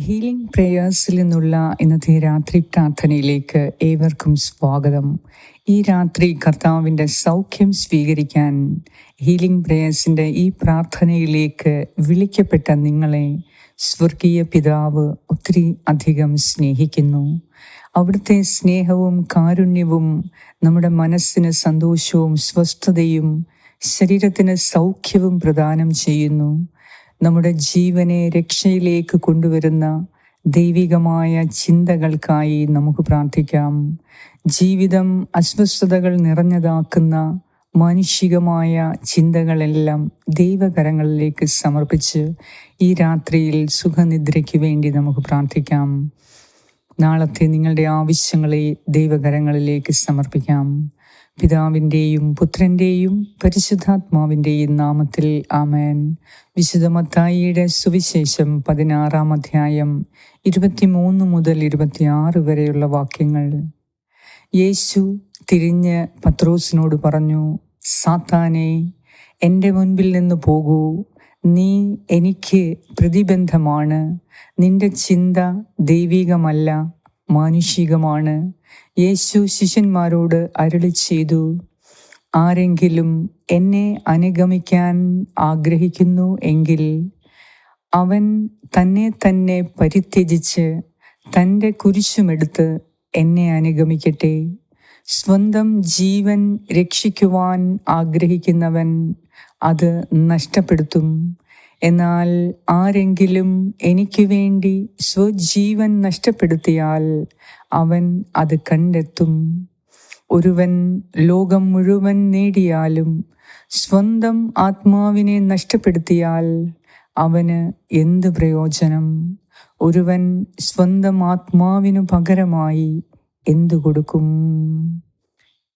Healing പ്രേയേഴ്സിൽ നിന്നുള്ള ഇന്നത്തെ രാത്രി പ്രാർത്ഥനയിലേക്ക് ഏവർക്കും സ്വാഗതം. ഈ രാത്രി കർത്താവിന്റെ സൗഖ്യം സ്വീകരിക്കാൻ ഹീലിംഗ് പ്രേയേഴ്സിന്റെ ഈ പ്രാർത്ഥനയിലേക്ക് വിളിക്കപ്പെട്ട നിങ്ങളെ സ്വർഗീയ പിതാവ് ഒത്തിരി അധികം സ്നേഹിക്കുന്നു. അവിടുത്തെ സ്നേഹവും കാരുണ്യവും നമ്മുടെ മനസ്സിന് സന്തോഷവും സ്വസ്ഥതയും ശരീരത്തിന് സൗഖ്യവും പ്രദാനം ചെയ്യുന്നു. നമ്മുടെ ജീവനെ രക്ഷയിലേക്ക് കൊണ്ടുവരുന്ന ദൈവികമായ ചിന്തകൾക്കായി നമുക്ക് പ്രാർത്ഥിക്കാം. ജീവിതം അസ്വസ്ഥതകൾ നിറഞ്ഞതാക്കുന്ന മാനുഷികമായ ചിന്തകളെല്ലാം ദൈവകരങ്ങളിലേക്ക് സമർപ്പിച്ച് ഈ രാത്രിയിൽ സുഖനിദ്രയ്ക്ക് വേണ്ടി നമുക്ക് പ്രാർത്ഥിക്കാം. നാളത്തെ നിങ്ങളുടെ ആവശ്യങ്ങളെ ദൈവകരങ്ങളിലേക്ക് സമർപ്പിക്കാം. പിതാവിന്റെയും പുത്രന്റെയും പരിശുദ്ധാത്മാവിന്റെയും നാമത്തിൽ ആമേൻ. വിശുദ്ധ മത്തായിയുടെ സുവിശേഷം പതിനാറാം അധ്യായം ഇരുപത്തിമൂന്ന് മുതൽ ഇരുപത്തിയാറ് വരെയുള്ള വാക്യങ്ങൾ. യേശു തിരിഞ്ഞ് പത്രോസിനോട് പറഞ്ഞു സാത്താനെ എന്റെ മുൻപിൽ നിന്ന് പോകൂ. നീ എനിക്ക് പ്രതിബന്ധമാണ്. നിന്റെ ചിന്ത ദൈവികമല്ല മാനുഷികമാണ്. യേശു ശിഷ്യന്മാരോട് അരുളി ചെയ്തു ആരെങ്കിലും എന്നെ അനുഗമിക്കാൻ ആഗ്രഹിക്കുന്നു എങ്കിൽ അവൻ തന്നെ തന്നെ പരിത്യജിച്ച് തന്റെ കുരിശുമെടുത്ത് എന്നെ അനുഗമിക്കട്ടെ. സ്വന്തം ജീവൻ രക്ഷിക്കുവാൻ ആഗ്രഹിക്കുന്നവൻ അത് നഷ്ടപ്പെടുത്തും. എന്നാൽ ആരെങ്കിലും എനിക്ക് വേണ്ടി സ്വജീവൻ നഷ്ടപ്പെടുത്തിയാൽ അവൻ അത് കണ്ടെത്തും. ഒരുവൻ ലോകം മുഴുവൻ നേടിയാലും സ്വന്തം ആത്മാവിനെ നഷ്ടപ്പെടുത്തിയാൽ അവന് എന്ത് പ്രയോജനം? ഒരുവൻ സ്വന്തം ആത്മാവിനു പകരമായി എന്തു കൊടുക്കും?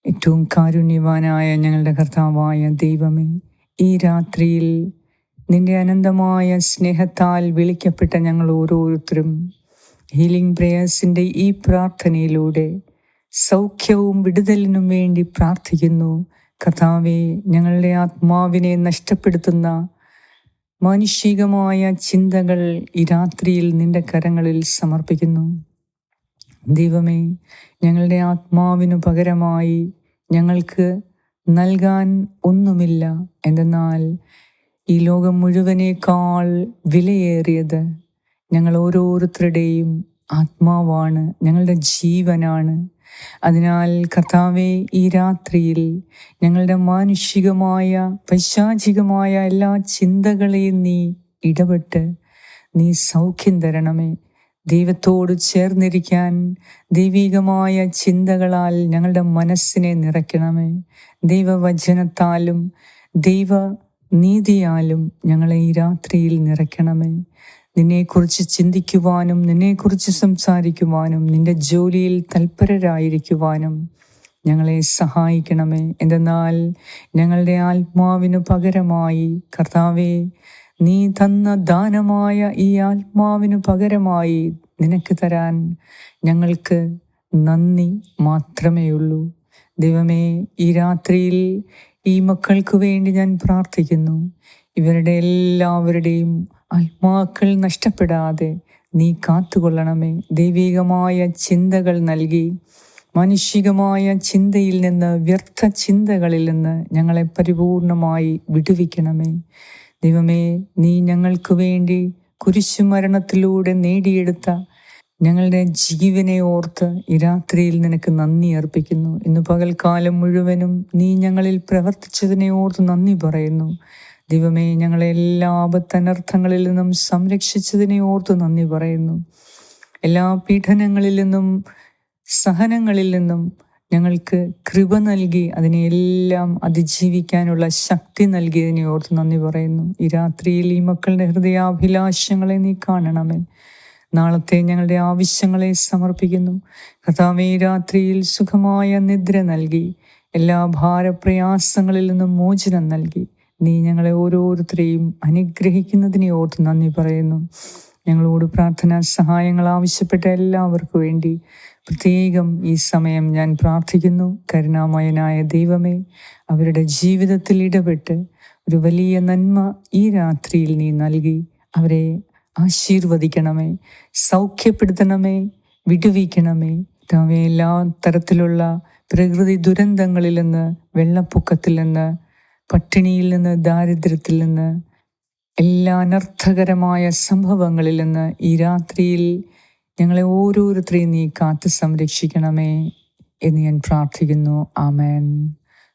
ഏറ്റവും കാരുണ്യവാനായ ഞങ്ങളുടെ കർത്താവായ ദൈവമേ ഈ രാത്രിയിൽ നിന്റെ അനന്തമായ സ്നേഹത്താൽ വിളിക്കപ്പെട്ട ഞങ്ങൾ ഓരോരുത്തരും ഹീലിംഗ് പ്രേയേഴ്സിന്റെ ഈ പ്രാർത്ഥനയിലൂടെ സൗഖ്യവും വിടുതലിനും വേണ്ടി പ്രാർത്ഥിക്കുന്നു. കഥാവെ ഞങ്ങളുടെ ആത്മാവിനെ നഷ്ടപ്പെടുത്തുന്ന മാനുഷികമായ ചിന്തകൾ ഈ രാത്രിയിൽ നിന്റെ കരങ്ങളിൽ സമർപ്പിക്കുന്നു. ദൈവമേ ഞങ്ങളുടെ ആത്മാവിനു പകരമായി ഞങ്ങൾക്ക് നൽകാൻ ഒന്നുമില്ല. എന്തെന്നാൽ ഈ ലോകം മുഴുവനേക്കാൾ വിലയേറിയത് ഞങ്ങൾ ഓരോരുത്തരുടെയും ആത്മാവാണ് ഞങ്ങളുടെ ജീവനാണ്. അതിനാൽ കർത്താവെ ഈ രാത്രിയിൽ ഞങ്ങളുടെ മാനുഷികമായ പൈശാചികമായ എല്ലാ ചിന്തകളെയും നീ ഇടപെട്ട് നീ സൗഖ്യം തരണമേ. ദൈവത്തോട് ചേർന്നിരിക്കാൻ ദൈവികമായ ചിന്തകളാൽ ഞങ്ങളുടെ മനസ്സിനെ നിറയ്ക്കണമേ. ദൈവവചനത്താലും ദൈവ നീതിയാലും ഞങ്ങളെ ഈ രാത്രിയിൽ നിറയ്ക്കണമേ. നിന്നെക്കുറിച്ച് ചിന്തിക്കുവാനും നിന്നെക്കുറിച്ച് സംസാരിക്കുവാനും നിന്റെ ജോലിയിൽ തൽപരരായിരിക്കുവാനും ഞങ്ങളെ സഹായിക്കണമേ. എന്തെന്നാൽ ഞങ്ങളുടെ ആത്മാവിനു പകരമായി കർത്താവെ നീ തന്ന ദാനമായ ഈ ആത്മാവിനു പകരമായി നിനക്ക് തരാൻ ഞങ്ങൾക്ക് നന്ദി മാത്രമേ ഉള്ളൂ ദൈവമേ ഈ രാത്രിയിൽ ഈ മക്കൾക്ക് വേണ്ടി ഞാൻ പ്രാർത്ഥിക്കുന്നു. ഇവരുടെ എല്ലാവരുടെയും ആത്മാക്കൾ നഷ്ടപ്പെടാതെ നീ കാത്തുകൊള്ളണമേ. ദൈവികമായ ചിന്തകൾ നൽകി മാനുഷികമായ ചിന്തയിൽ നിന്ന് വ്യർത്ഥ ചിന്തകളിൽ നിന്ന് ഞങ്ങളെ പരിപൂർണമായി വിടുവിക്കണമേ. ദൈവമേ നീ ഞങ്ങൾക്ക് വേണ്ടി കുരിശുമരണത്തിലൂടെ നേടിയെടുത്ത ഞങ്ങളുടെ ജീവനെ ഓർത്ത് ഈ രാത്രിയിൽ നിനക്ക് നന്ദി അർപ്പിക്കുന്നു. ഇന്ന് പകൽക്കാലം മുഴുവനും നീ ഞങ്ങളിൽ പ്രവർത്തിച്ചതിനെ ഓർത്ത് നന്ദി പറയുന്നു. ദൈവമേ ഞങ്ങളെ എല്ലാ ആപത്തനർത്ഥങ്ങളിൽ നിന്നും സംരക്ഷിച്ചതിനെ ഓർത്ത് നന്ദി പറയുന്നു. എല്ലാ പീഡനങ്ങളിൽ നിന്നും സഹനങ്ങളിൽ നിന്നും ഞങ്ങൾക്ക് കൃപ നൽകി അതിനെയെല്ലാം അതിജീവിക്കാനുള്ള ശക്തി നൽകിയതിനെ ഓർത്ത് നന്ദി പറയുന്നു. ഈ രാത്രിയിൽ ഈ മക്കളുടെ ഹൃദയാഭിലാഷങ്ങളെ നീ കാണണമേ. നാളത്തെ ഞങ്ങളുടെ ആവശ്യങ്ങളെ സമർപ്പിക്കുന്നു. കഥാമേ രാത്രിയിൽ സുഖമായ നിദ്ര നൽകി. എല്ലാ ഭാരപ്രയാസങ്ങളിൽ നിന്നും മോചനം നൽകി. നീ ഞങ്ങളെ ഓരോരുത്തരെയും അനുഗ്രഹിക്കുന്നതിനെ ഓർത്ത് നന്ദി പറയുന്നു. ഞങ്ങളോട് പ്രാർത്ഥനാ സഹായങ്ങൾ ആവശ്യപ്പെട്ട എല്ലാവർക്കും വേണ്ടി പ്രത്യേകം ഈ സമയം ഞാൻ പ്രാർത്ഥിക്കുന്നു. കരുണാമയനായ ദൈവമേ അവരുടെ ജീവിതത്തിൽ ഇടപെട്ട് ഒരു വലിയ നന്മ ഈ രാത്രിയിൽ നീ നൽകി. അവരെ ആശീർവദിക്കണമേ. സൗഖ്യപ്പെടുത്തണമേ. വിടുവിക്കണമേ. താവേ എല്ലാ തരത്തിലുള്ള പ്രകൃതി ദുരന്തങ്ങളിൽ നിന്ന് വെള്ളപ്പൊക്കത്തിൽ നിന്ന് പട്ടിണിയിൽ നിന്ന് ദാരിദ്ര്യത്തിൽ നിന്ന് എല്ലാ അനർത്ഥകരമായ സംഭവങ്ങളിൽ നിന്ന് ഈ രാത്രിയിൽ ഞങ്ങളെ ഓരോരുത്തരെയും നീ കാത്തു സംരക്ഷിക്കണമേ എന്ന് ഞാൻ പ്രാർത്ഥിക്കുന്നു. ആമേൻ.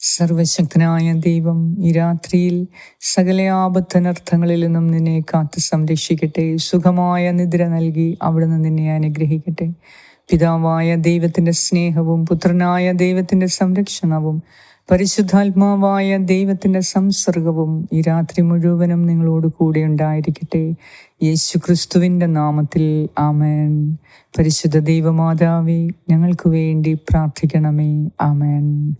സർവശക്തനായ ദൈവം ഈ രാത്രിയിൽ സകല ആപത്തനർത്ഥങ്ങളിൽ നിന്നും നിന്നെ കാത്ത് സംരക്ഷിക്കട്ടെ. സുഖമായ നിദ്ര നൽകി അവിടുന്ന് നിന്നെ അനുഗ്രഹിക്കട്ടെ. പിതാവായ ദൈവത്തിന്റെ സ്നേഹവും പുത്രനായ ദൈവത്തിന്റെ സംരക്ഷണവും പരിശുദ്ധാത്മാവായ ദൈവത്തിന്റെ സംസർഗവും ഈ രാത്രി മുഴുവനും നിങ്ങളോട് കൂടെ ഉണ്ടായിരിക്കട്ടെ. യേശു ക്രിസ്തുവിന്റെ നാമത്തിൽ ആമേൻ. പരിശുദ്ധ ദൈവമാതാവേ ഞങ്ങൾക്ക് വേണ്ടി പ്രാർത്ഥിക്കണമേ. ആമേൻ.